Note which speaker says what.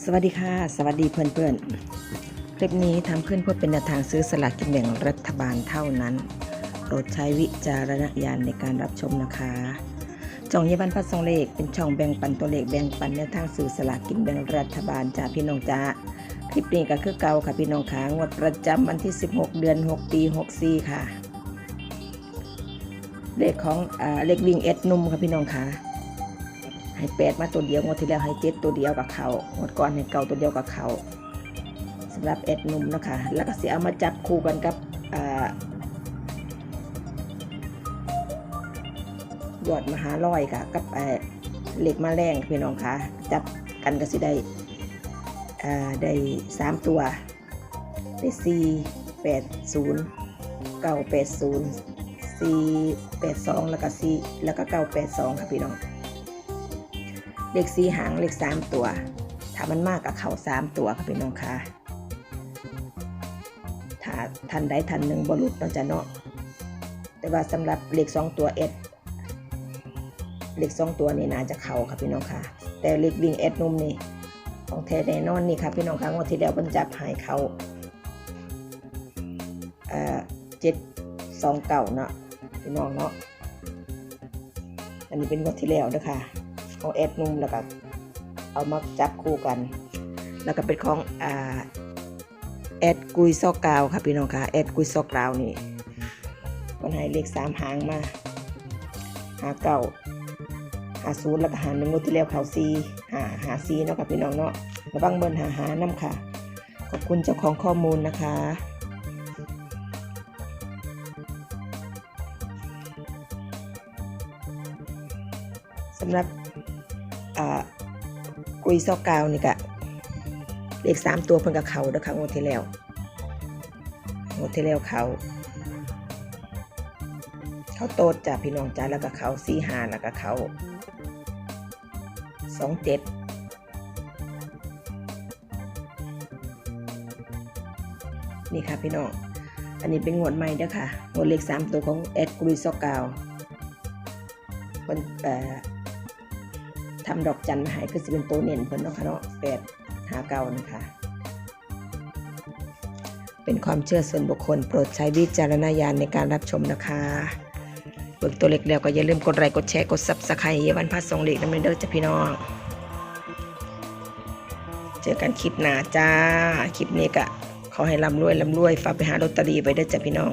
Speaker 1: สวัสดีค่ะ สวัสดีเพื่อนๆ คลิปนี้ทำขึ้นเพื่อเป็นแนวทางซื้อสลากกินแบ่งรัฐบาลเท่านั้น โปรดใช้วิจารณญาณในการรับชมนะคะจ่องเยบันพัดสองเลขเป็นช่องแบ่งปันตัวเลขแบ่งปันแนวทางซื้อสลากกินแบ่งรัฐบาลจากพี่น้องจ้าคลิปนี้ก็คือเก่าค่ะพี่น้องขางวดประจำวันที่ 16 เดือน 6 ปี 64 ค่ะ เลขของอเลขวิ่งเอ็ดนุ่มค่ะพี่น้องค่ะ ให้แปดมาตัวเดียวงวดที่แล้วให้เจ็ดตัวเดียวกับเขางวดก่อนให้เก่าตัวเดียวกับเขาสำหรับเอ็ดนุ่มนะคะแล้วก็เสิเอามาจับคู่กันกับอ่ายอดมหาลอยค่ะกับเหล็กมาแรงพี่น้องค่ะจับกันก็สิได้ได้สามตัวได้สี่แปดศูนย์เก้าแปดศูนย์สี่แปดสองแล้วก็สี่แล้วก็เก้าแปดสองค่ะพี่น้อง เลขสีหางเลขสามตัวถ้ามันมากกับเขาสามตัวค่ะพี่น้องค่ะถ้าทันใดทันหนึ่งบรุษเราจะเนาะแต่ว่าสำหรับเลขสองตัวเอ็ดเลขสองตัวนี่น่าจะเขาค่ะพี่น้องค่ะ แต่เลขวิ่งเอ็ดนุ่มนี่ของแท้แน่นอนนี่ค่ะพี่น้องค่ะงวดที่แล้วบรรจับหายเขาเอ่อเจ็ดสองเก่าเนาะพี่น้องเนาะอันนี้เป็นงวดที่แล้วนะคะ ของแอดนุ่มแล้วก็เอามาจับคู่กัน แล้วก็เป็นของอ่าแอดกุยซอกกาวค่ะพี่น้องค่ะแอดกุยซอกกาวนี่มันให้เลขสามหางมาหาเก้าหาศูนย์แล้วก็หาหนึ่งงวดที่แล้วเขาซีหาหาซีเนาะค่ะพี่น้องเนาะระวังเบิร์นหาหาน้ำค่ะ ขอบคุณเจ้าของข้อมูลนะคะสำหรับ กุยซอกกาวนี่กะเลขสามตัวเพิ่นกับเขาเด้อค่ะงวดที่แล้วงวดที่แล้วเขา เขาโตดจ้ะพี่น้องจ้าแล้วก็เขาสี่หาแล้วก็เขาสองเจ็ดนี่ค่ะพี่น้อง อันนี้เป็นงวดใหม่เด้อค่ะ งวดเลขสามตัวของแอดกุยซอกกาวเพิ่นเอ่อ ทำดอกจันมาให้คือสิเป็นตัวเน่นเพิ่นเนาะค่ะเนาะแปดหาเก้านะคะ เป็นความเชื่อส่วนบุคคล โปรดใช้วิจารณญาณในการรับชมนะคะเบิกตัวเล็กแล้วก็อย่าลืมกดไลค์กดแชร์กดซับสไครต์เยาวันพัดส่งเล็กน้ำเนเด้อจ้ะพี่น้อง เจอกันคลิปหน้าจ้า คลิปนี้ก็ขอให้ร่ำรวยร่ำรวยฝากไปหาลอตเตอรี่ไว้เด้อจ้ะพี่น้อง